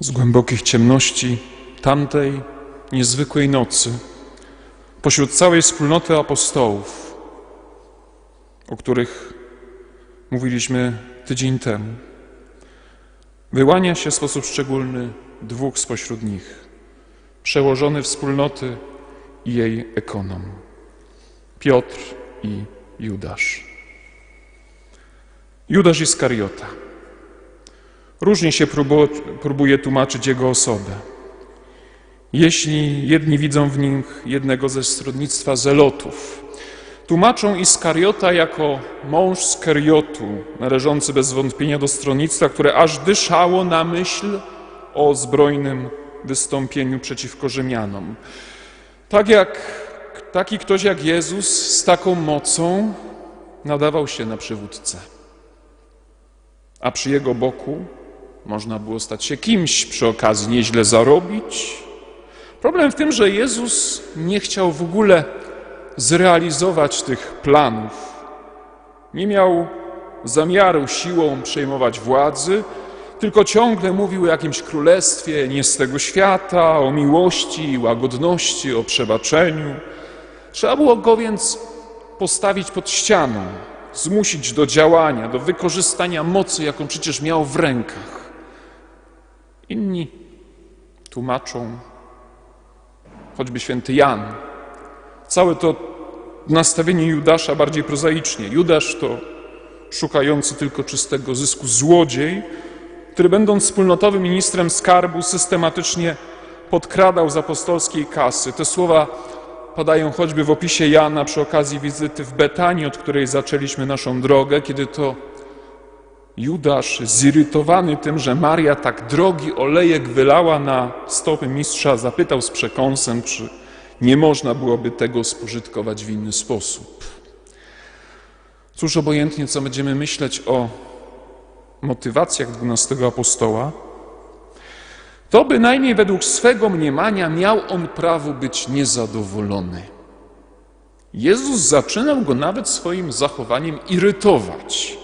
z głębokich ciemności tamtej niezwykłej nocy, pośród całej wspólnoty apostołów, o których mówiliśmy tydzień temu, wyłania się w sposób szczególny dwóch spośród nich, przełożony wspólnoty i jej ekonom Piotr i Judasz. Judasz Iskariota. Różnie się próbu- próbuje tłumaczyć jego osobę. Jeśli jedni widzą w nim jednego ze stronnictwa zelotów, tłumaczą Iskariota jako mąż z Keriotu, należący bez wątpienia do stronnictwa, które aż dyszało na myśl o zbrojnym wystąpieniu przeciwko Rzymianom. Tak jak taki ktoś jak Jezus z taką mocą nadawał się na przywódcę. A przy jego boku można było stać się kimś, przy okazji nieźle zarobić. Problem w tym, że Jezus nie chciał w ogóle zrealizować tych planów. Nie miał zamiaru siłą przejmować władzy, tylko ciągle mówił o jakimś królestwie nie z tego świata, o miłości, łagodności, o przebaczeniu. Trzeba było go więc postawić pod ścianą, zmusić do działania, do wykorzystania mocy, jaką przecież miał w rękach. Inni tłumaczą, choćby święty Jan, całe to nastawienie Judasza bardziej prozaicznie. Judasz to szukający tylko czystego zysku złodziej, który będąc wspólnotowym ministrem skarbu systematycznie podkradał z apostolskiej kasy. Te słowa padają choćby w opisie Jana przy okazji wizyty w Betanii, od której zaczęliśmy naszą drogę, kiedy to Judasz, zirytowany tym, że Maria tak drogi olejek wylała na stopy mistrza, zapytał z przekąsem, czy nie można byłoby tego spożytkować w inny sposób. Cóż, obojętnie co będziemy myśleć o motywacjach dwunastego apostoła, to bynajmniej według swego mniemania miał on prawo być niezadowolony. Jezus zaczynał go nawet swoim zachowaniem irytować.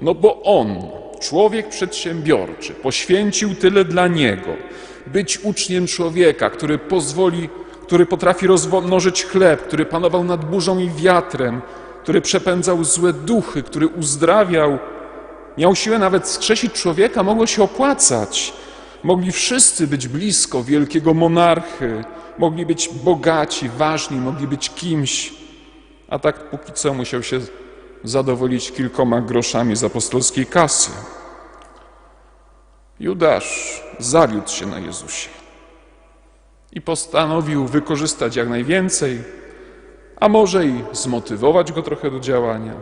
No bo on, człowiek przedsiębiorczy, poświęcił tyle dla niego, być uczniem człowieka, który pozwoli, który potrafi rozmnożyć chleb, który panował nad burzą i wiatrem, który przepędzał złe duchy, który uzdrawiał, miał siłę nawet skrzesić człowieka, mogło się opłacać. Mogli wszyscy być blisko wielkiego monarchy, mogli być bogaci, ważni, mogli być kimś, a tak póki co musiał się zadowolić kilkoma groszami z apostolskiej kasy. Judasz zawiódł się na Jezusie i postanowił wykorzystać jak najwięcej, a może i zmotywować go trochę do działania.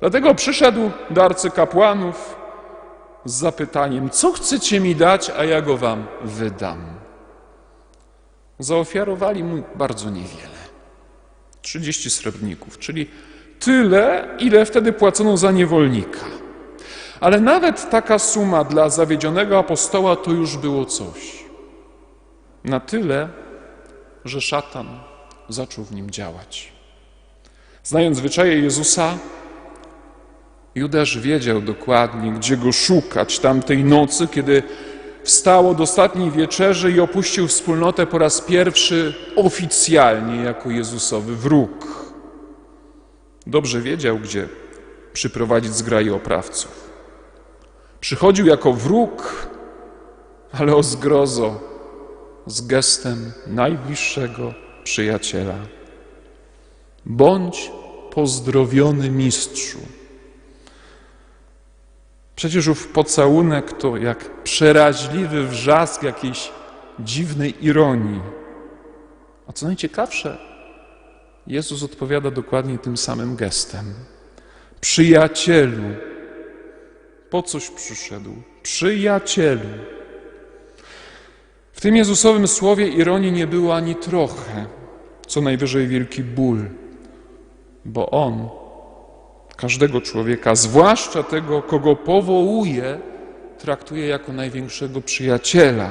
Dlatego przyszedł do arcykapłanów z zapytaniem: Co chcecie mi dać, a ja go wam wydam? Zaofiarowali mu bardzo niewiele 30 srebrników, czyli tyle, ile wtedy płacono za niewolnika. Ale nawet taka suma dla zawiedzionego apostoła to już było coś. Na tyle, że szatan zaczął w nim działać. Znając zwyczaje Jezusa, Judasz wiedział dokładnie, gdzie go szukać tamtej nocy, kiedy wstał od ostatniej wieczerzy i opuścił wspólnotę po raz pierwszy oficjalnie jako Jezusowy wróg. Dobrze wiedział, gdzie przyprowadzić zgraję oprawców. Przychodził jako wróg, ale o zgrozo, z gestem najbliższego przyjaciela. Bądź pozdrowiony mistrzu. Przecież ów pocałunek to jak przeraźliwy wrzask jakiejś dziwnej ironii. A co najciekawsze, Jezus odpowiada dokładnie tym samym gestem. Przyjacielu, po coś przyszedł? Przyjacielu. W tym Jezusowym słowie ironii nie było ani trochę, co najwyżej wielki ból, bo On każdego człowieka, zwłaszcza tego, kogo powołuje, traktuje jako największego przyjaciela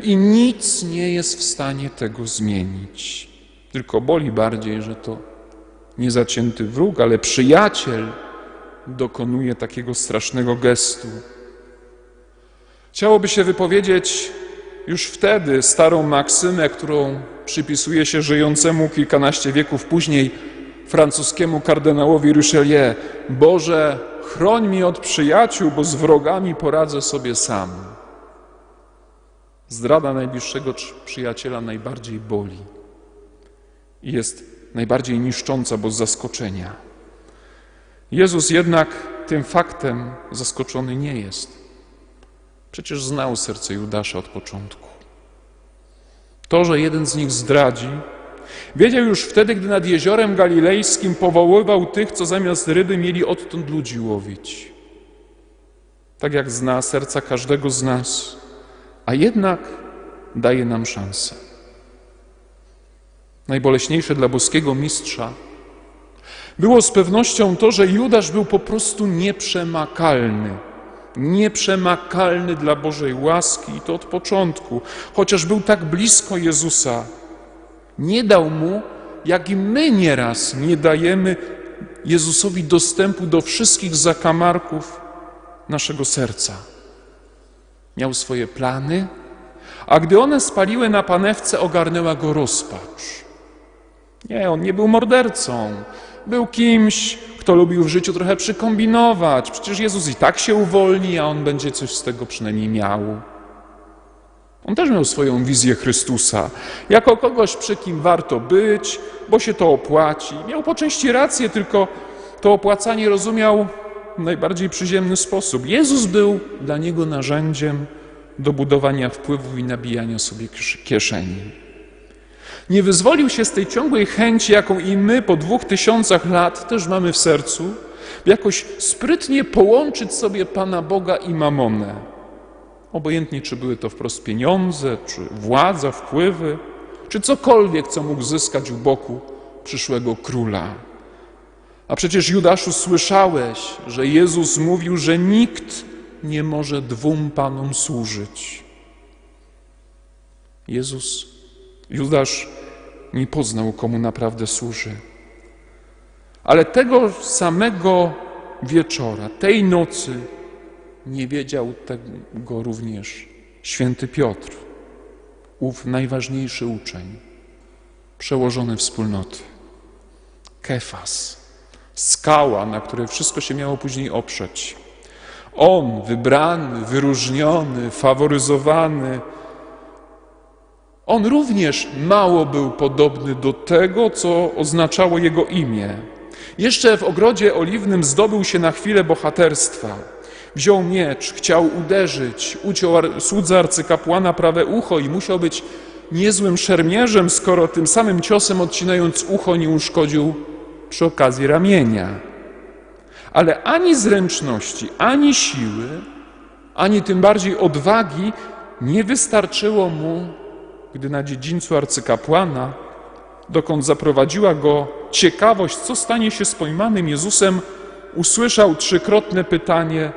i nic nie jest w stanie tego zmienić. Tylko boli bardziej, że to nie zacięty wróg, ale przyjaciel dokonuje takiego strasznego gestu. Chciałoby się wypowiedzieć już wtedy starą maksymę, którą przypisuje się żyjącemu kilkanaście wieków później francuskiemu kardynałowi Richelieu: Boże, chroń mnie od przyjaciół, bo z wrogami poradzę sobie sam. Zdrada najbliższego przyjaciela najbardziej boli jest najbardziej niszcząca, bo z zaskoczenia. Jezus jednak tym faktem zaskoczony nie jest. Przecież znał serce Judasza od początku. To, że jeden z nich zdradzi, wiedział już wtedy, gdy nad jeziorem galilejskim powoływał tych, co zamiast ryby mieli odtąd ludzi łowić. Tak jak zna serca każdego z nas, a jednak daje nam szansę. Najboleśniejsze dla boskiego mistrza było z pewnością to, że Judasz był po prostu nieprzemakalny. Nieprzemakalny dla Bożej łaski i to od początku, chociaż był tak blisko Jezusa. Nie dał mu, jak i my nieraz nie dajemy Jezusowi dostępu do wszystkich zakamarków naszego serca. Miał swoje plany, a gdy one spaliły na panewce, ogarnęła go rozpacz. Nie, on nie był mordercą. Był kimś, kto lubił w życiu trochę przykombinować. Przecież Jezus i tak się uwolni, a on będzie coś z tego przynajmniej miał. On też miał swoją wizję Chrystusa, jako kogoś, przy kim warto być, bo się to opłaci. Miał po części rację, tylko to opłacanie rozumiał w najbardziej przyziemny sposób. Jezus był dla niego narzędziem do budowania wpływów i nabijania sobie kiesz- kieszeni. Nie wyzwolił się z tej ciągłej chęci, jaką i my po dwóch tysiącach lat też mamy w sercu, jakoś sprytnie połączyć sobie Pana Boga i mamonę. Obojętnie, czy były to wprost pieniądze, czy władza, wpływy, czy cokolwiek, co mógł zyskać u boku przyszłego króla. A przecież, Judaszu, słyszałeś, że Jezus mówił, że nikt nie może dwóm panom służyć. Jezus, Judasz nie poznał, komu naprawdę służy. Ale tego samego wieczora, tej nocy, nie wiedział tego również święty Piotr, ów najważniejszy uczeń, przełożony wspólnoty. Kefas, skała, na której wszystko się miało później oprzeć. On, wybrany, wyróżniony, faworyzowany, on również mało był podobny do tego, co oznaczało jego imię. Jeszcze w ogrodzie oliwnym zdobył się na chwilę bohaterstwa. Wziął miecz, chciał uderzyć, uciął słudze arcykapłana prawe ucho i musiał być niezłym szermierzem, skoro tym samym ciosem odcinając ucho nie uszkodził przy okazji ramienia. Ale ani zręczności, ani siły, ani tym bardziej odwagi nie wystarczyło mu, gdy na dziedzińcu arcykapłana, dokąd zaprowadziła go ciekawość, co stanie się z pojmanym Jezusem, usłyszał trzykrotne pytanie: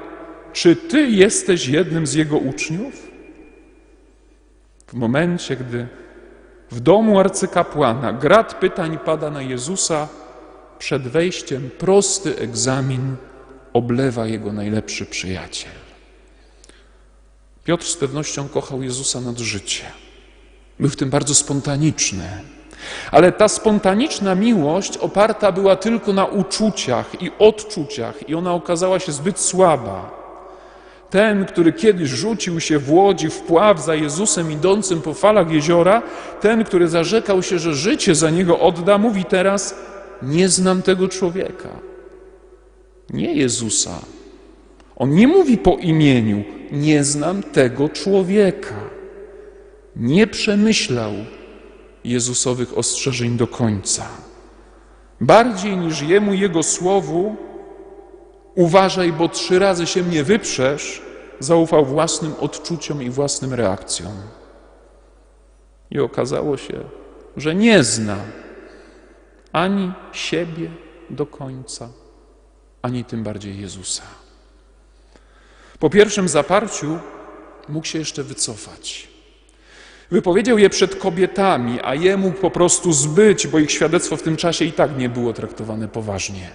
Czy ty jesteś jednym z jego uczniów? W momencie, gdy w domu arcykapłana grad pytań pada na Jezusa, przed wejściem prosty egzamin oblewa jego najlepszy przyjaciel. Piotr z pewnością kochał Jezusa nad życie. Był w tym bardzo spontaniczny. Ale ta spontaniczna miłość oparta była tylko na uczuciach i odczuciach, i ona okazała się zbyt słaba. Ten, który kiedyś rzucił się w łodzi w pław za Jezusem idącym po falach jeziora, ten, który zarzekał się, że życie za niego odda, mówi teraz: Nie znam tego człowieka. Nie Jezusa. On nie mówi po imieniu: Nie znam tego człowieka. Nie przemyślał Jezusowych ostrzeżeń do końca. Bardziej niż jemu jego słowu, uważaj, bo trzy razy się mnie wyprzesz, zaufał własnym odczuciom i własnym reakcjom. I okazało się, że nie zna ani siebie do końca, ani tym bardziej Jezusa. Po pierwszym zaparciu mógł się jeszcze wycofać. Wypowiedział je przed kobietami, a je mógł po prostu zbyć, bo ich świadectwo w tym czasie i tak nie było traktowane poważnie.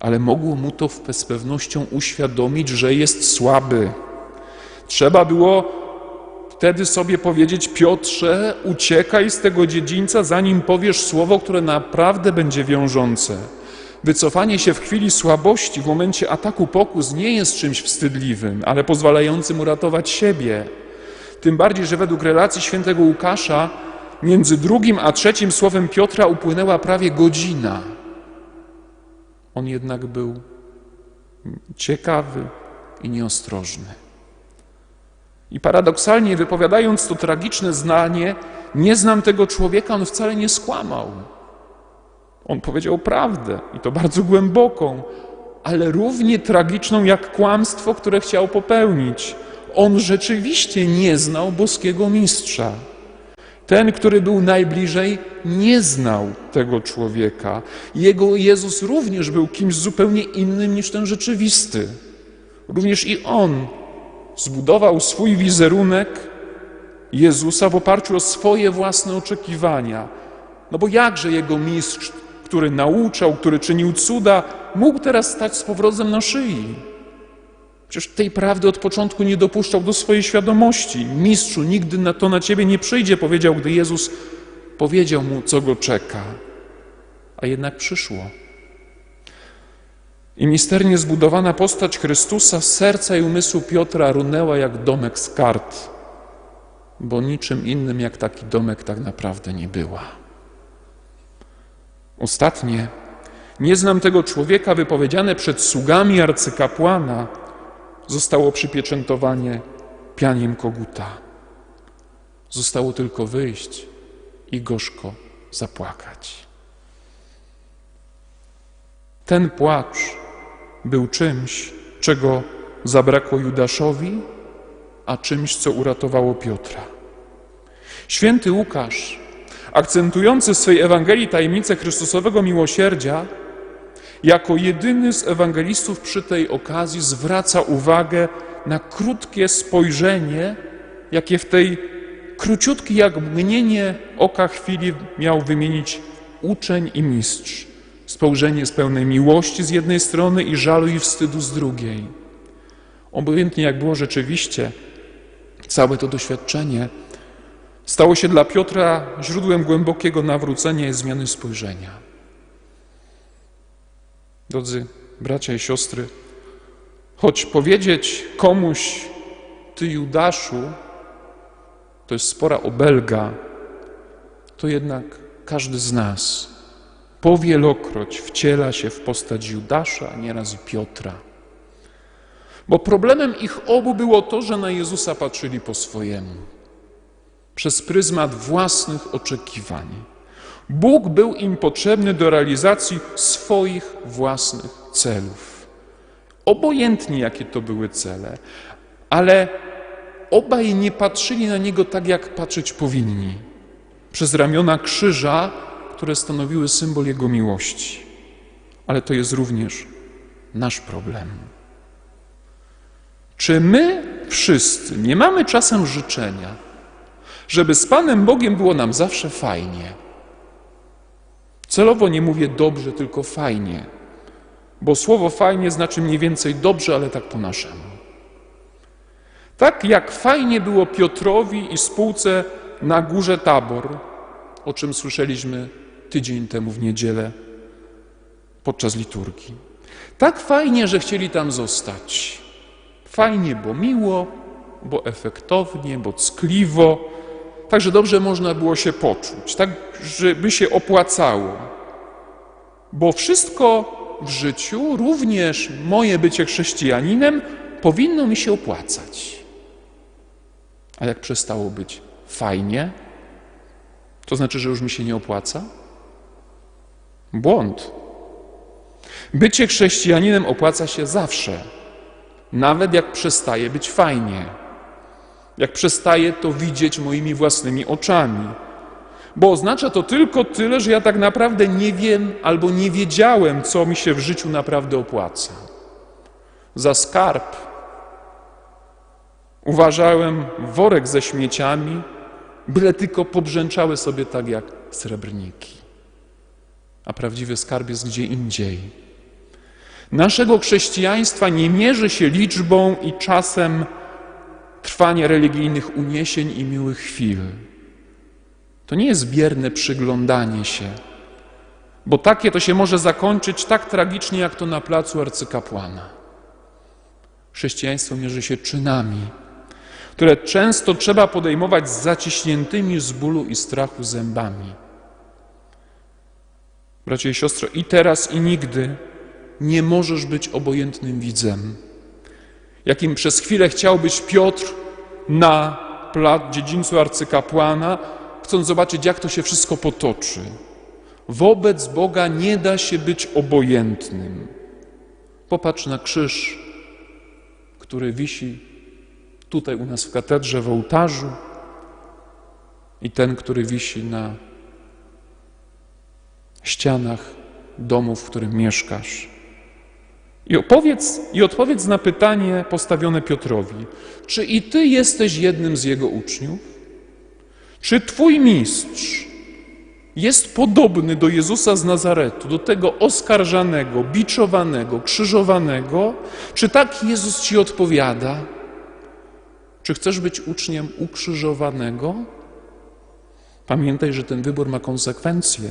Ale mogło mu to z pewnością uświadomić, że jest słaby, Trzeba było wtedy sobie powiedzieć: Piotrze, uciekaj z tego dziedzińca, zanim powiesz słowo, które naprawdę będzie wiążące. Wycofanie się w chwili słabości, w momencie ataku pokus nie jest czymś wstydliwym, ale pozwalającym uratować siebie. Tym bardziej, że według relacji świętego Łukasza między drugim a trzecim słowem Piotra upłynęła prawie godzina. On jednak był ciekawy i nieostrożny. I paradoksalnie, wypowiadając to tragiczne zdanie, nie znam tego człowieka, on wcale nie skłamał. On powiedział prawdę i to bardzo głęboką, ale równie tragiczną jak kłamstwo, które chciał popełnić. On rzeczywiście nie znał boskiego mistrza. Ten, który był najbliżej, nie znał tego człowieka. Jego Jezus również był kimś zupełnie innym niż ten rzeczywisty. Również i on zbudował swój wizerunek Jezusa w oparciu o swoje własne oczekiwania. No bo jakże jego mistrz, który nauczał, który czynił cuda, mógł teraz stać z powrotem na szyi? Przecież tej prawdy od początku nie dopuszczał do swojej świadomości. Mistrzu, nigdy na to na ciebie nie przyjdzie, powiedział, gdy Jezus powiedział mu, co go czeka. A jednak przyszło. I misternie zbudowana postać Chrystusa z serca i umysłu Piotra runęła jak domek z kart, bo niczym innym jak taki domek tak naprawdę nie była. Ostatnie, nie znam tego człowieka, wypowiedziane przed sługami arcykapłana, zostało przypieczętowanie pianiem koguta. Zostało tylko wyjść i gorzko zapłakać. Ten płacz był czymś, czego zabrakło Judaszowi, a czymś, co uratowało Piotra. Święty Łukasz, akcentujący w swej Ewangelii tajemnicę Chrystusowego miłosierdzia, jako jedyny z ewangelistów przy tej okazji zwraca uwagę na krótkie spojrzenie, jakie w tej króciutkiej jak mgnienie oka chwili miał wymienić uczeń i mistrz. Spojrzenie z pełnej miłości z jednej strony i żalu i wstydu z drugiej. Obojętnie jak było rzeczywiście, całe to doświadczenie stało się dla Piotra źródłem głębokiego nawrócenia i zmiany spojrzenia. Drodzy bracia i siostry, choć powiedzieć komuś, ty Judaszu, to jest spora obelga, to jednak każdy z nas powielokroć wciela się w postać Judasza, nieraz i Piotra. Bo problemem ich obu było to, że na Jezusa patrzyli po swojemu, przez pryzmat własnych oczekiwań. Bóg był im potrzebny do realizacji swoich własnych celów. Obojętnie jakie to były cele, ale obaj nie patrzyli na Niego tak, jak patrzeć powinni. Przez ramiona krzyża, które stanowiły symbol Jego miłości. Ale to jest również nasz problem. Czy my wszyscy nie mamy czasem życzenia, żeby z Panem Bogiem było nam zawsze fajnie? Celowo nie mówię dobrze, tylko fajnie, bo słowo fajnie znaczy mniej więcej dobrze, ale tak po naszemu. Tak jak fajnie było Piotrowi i spółce na górze Tabor, o czym słyszeliśmy tydzień temu w niedzielę podczas liturgii. Tak fajnie, że chcieli tam zostać. Fajnie, bo miło, bo efektownie, bo ckliwo, tak, że dobrze można było się poczuć, tak, żeby się opłacało. Bo wszystko w życiu, również moje bycie chrześcijaninem, powinno mi się opłacać. A jak przestało być fajnie, to znaczy, że już mi się nie opłaca? Błąd. Bycie chrześcijaninem opłaca się zawsze, nawet jak przestaje być fajnie jak przestaję to widzieć moimi własnymi oczami. Bo oznacza to tylko tyle, że ja tak naprawdę nie wiem albo nie wiedziałem, co mi się w życiu naprawdę opłaca. Za skarb uważałem worek ze śmieciami, byle tylko pobrzęczały sobie tak jak srebrniki. A prawdziwy skarb jest gdzie indziej. Naszego chrześcijaństwa nie mierzy się liczbą i czasem trwanie religijnych uniesień i miłych chwil. To nie jest bierne przyglądanie się, bo takie to się może zakończyć tak tragicznie, jak to na placu arcykapłana. Chrześcijaństwo mierzy się czynami, które często trzeba podejmować z zaciśniętymi z bólu i strachu zębami. Bracie i siostro, i teraz, i nigdy nie możesz być obojętnym widzem, jakim przez chwilę chciał być Piotr na plac dziedzińcu arcykapłana, chcąc zobaczyć, jak to się wszystko potoczy. Wobec Boga nie da się być obojętnym. Popatrz na krzyż, który wisi tutaj u nas w katedrze, w ołtarzu, i ten, który wisi na ścianach domu, w którym mieszkasz. I opowiedz, I odpowiedz na pytanie postawione Piotrowi: Czy i ty jesteś jednym z jego uczniów? Czy twój mistrz jest podobny do Jezusa z Nazaretu, do tego oskarżanego, biczowanego, krzyżowanego? Czy tak Jezus ci odpowiada? Czy chcesz być uczniem ukrzyżowanego? Pamiętaj, że ten wybór ma konsekwencje.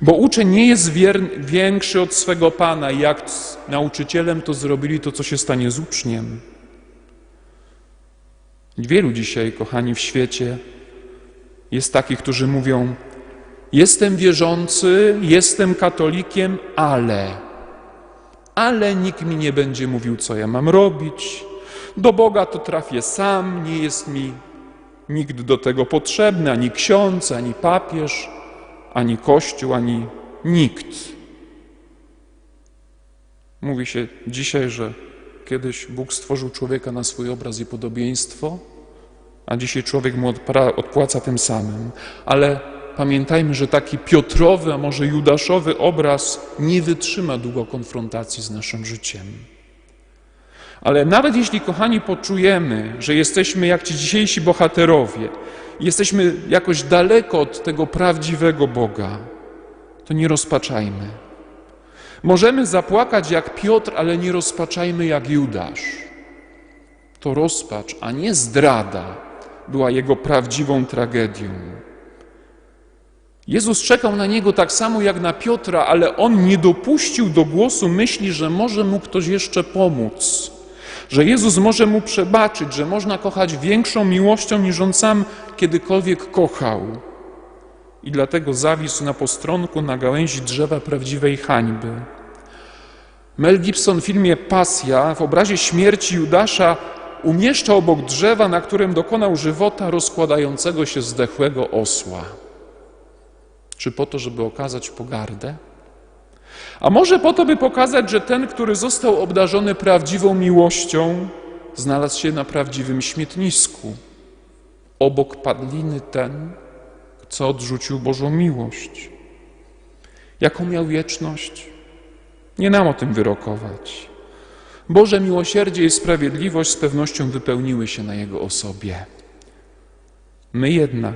Bo uczeń nie jest większy od swego Pana, jak z nauczycielem to zrobili, to co się stanie z uczniem. Wielu dzisiaj, kochani, w świecie jest takich, którzy mówią: Jestem wierzący, jestem katolikiem, ale, ale nikt mi nie będzie mówił, co ja mam robić. Do Boga to trafię sam, nie jest mi nikt do tego potrzebny, ani ksiądz, ani papież ani Kościół, ani nikt. Mówi się dzisiaj, że kiedyś Bóg stworzył człowieka na swój obraz i podobieństwo, a dzisiaj człowiek mu odpłaca tym samym. Ale pamiętajmy, że taki Piotrowy, a może Judaszowy obraz nie wytrzyma długo konfrontacji z naszym życiem. Ale nawet jeśli, kochani, poczujemy, że jesteśmy jak ci dzisiejsi bohaterowie, jesteśmy jakoś daleko od tego prawdziwego Boga, to nie rozpaczajmy. Możemy zapłakać jak Piotr, ale nie rozpaczajmy jak Judasz. To rozpacz, a nie zdrada była jego prawdziwą tragedią. Jezus czekał na niego tak samo jak na Piotra, ale on nie dopuścił do głosu myśli, że może mu ktoś jeszcze pomóc że Jezus może mu przebaczyć, że można kochać większą miłością niż on sam kiedykolwiek kochał. I dlatego zawisł na postronku na gałęzi drzewa prawdziwej hańby. Mel Gibson w filmie Pasja w obrazie śmierci Judasza umieszcza obok drzewa, na którym dokonał żywota rozkładającego się zdechłego osła. Czy po to, żeby okazać pogardę? A może po to, by pokazać, że ten, który został obdarzony prawdziwą miłością, znalazł się na prawdziwym śmietnisku. Obok padliny ten, co odrzucił Bożą miłość. Jaką miał wieczność? Nie nam o tym wyrokować. Boże miłosierdzie i sprawiedliwość z pewnością wypełniły się na Jego osobie. My jednak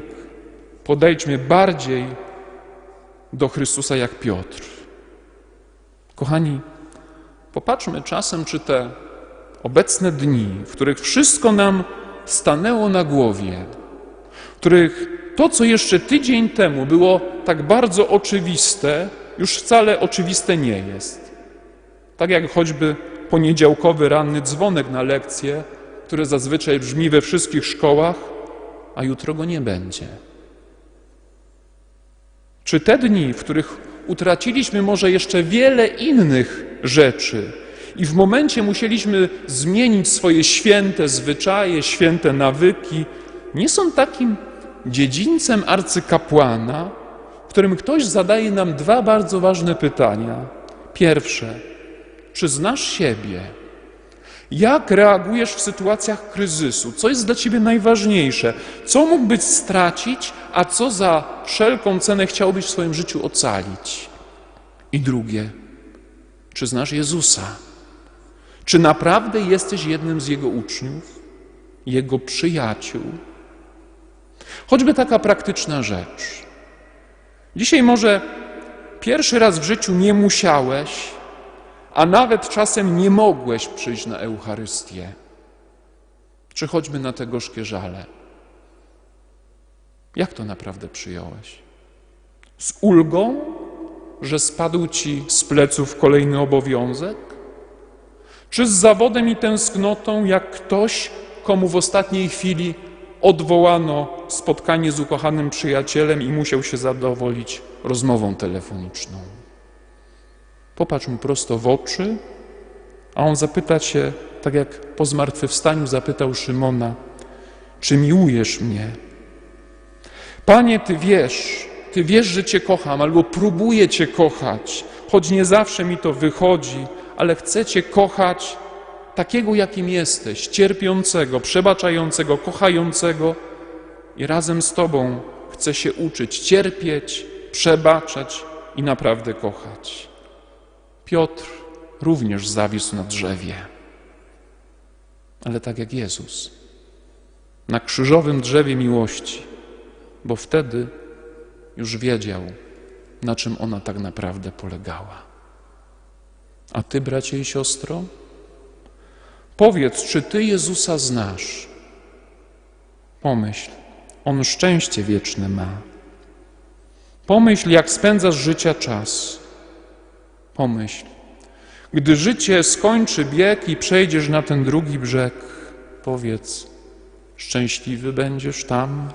podejdźmy bardziej do Chrystusa jak Piotr. Kochani, popatrzmy czasem, czy te obecne dni, w których wszystko nam stanęło na głowie, w których to, co jeszcze tydzień temu było tak bardzo oczywiste, już wcale oczywiste nie jest. Tak jak choćby poniedziałkowy ranny dzwonek na lekcję, który zazwyczaj brzmi we wszystkich szkołach, a jutro go nie będzie. Czy te dni, w których utraciliśmy może jeszcze wiele innych rzeczy i w momencie musieliśmy zmienić swoje święte zwyczaje, święte nawyki, nie są takim dziedzińcem arcykapłana, w którym ktoś zadaje nam dwa bardzo ważne pytania. Pierwsze, czy znasz siebie? Jak reagujesz w sytuacjach kryzysu? Co jest dla ciebie najważniejsze? Co mógłbyś stracić, a co za wszelką cenę chciałbyś w swoim życiu ocalić? I drugie, czy znasz Jezusa? Czy naprawdę jesteś jednym z Jego uczniów, Jego przyjaciół? Choćby taka praktyczna rzecz. Dzisiaj może pierwszy raz w życiu nie musiałeś, a nawet czasem nie mogłeś przyjść na Eucharystię. czy choćby na te gorzkie żale. Jak to naprawdę przyjąłeś? Z ulgą, że spadł ci z pleców kolejny obowiązek? Czy z zawodem i tęsknotą, jak ktoś, komu w ostatniej chwili odwołano spotkanie z ukochanym przyjacielem i musiał się zadowolić rozmową telefoniczną? Popatrz mu prosto w oczy, a on zapyta cię, tak jak po zmartwychwstaniu zapytał Szymona, czy miłujesz mnie? Panie, Ty wiesz, Ty wiesz, że Cię kocham, albo próbuję Cię kochać, choć nie zawsze mi to wychodzi, ale chcę Cię kochać takiego, jakim jesteś, cierpiącego, przebaczającego, kochającego i razem z Tobą chcę się uczyć cierpieć, przebaczać i naprawdę kochać. Piotr również zawisł na drzewie, ale tak jak Jezus, na krzyżowym drzewie miłości, bo wtedy już wiedział, na czym ona tak naprawdę polegała. A ty, bracie i siostro, powiedz, czy ty Jezusa znasz? Pomyśl, on szczęście wieczne ma. Pomyśl, jak spędzasz życia czas. Pomyśl, gdy życie skończy bieg i przejdziesz na ten drugi brzeg, powiedz, szczęśliwy będziesz tam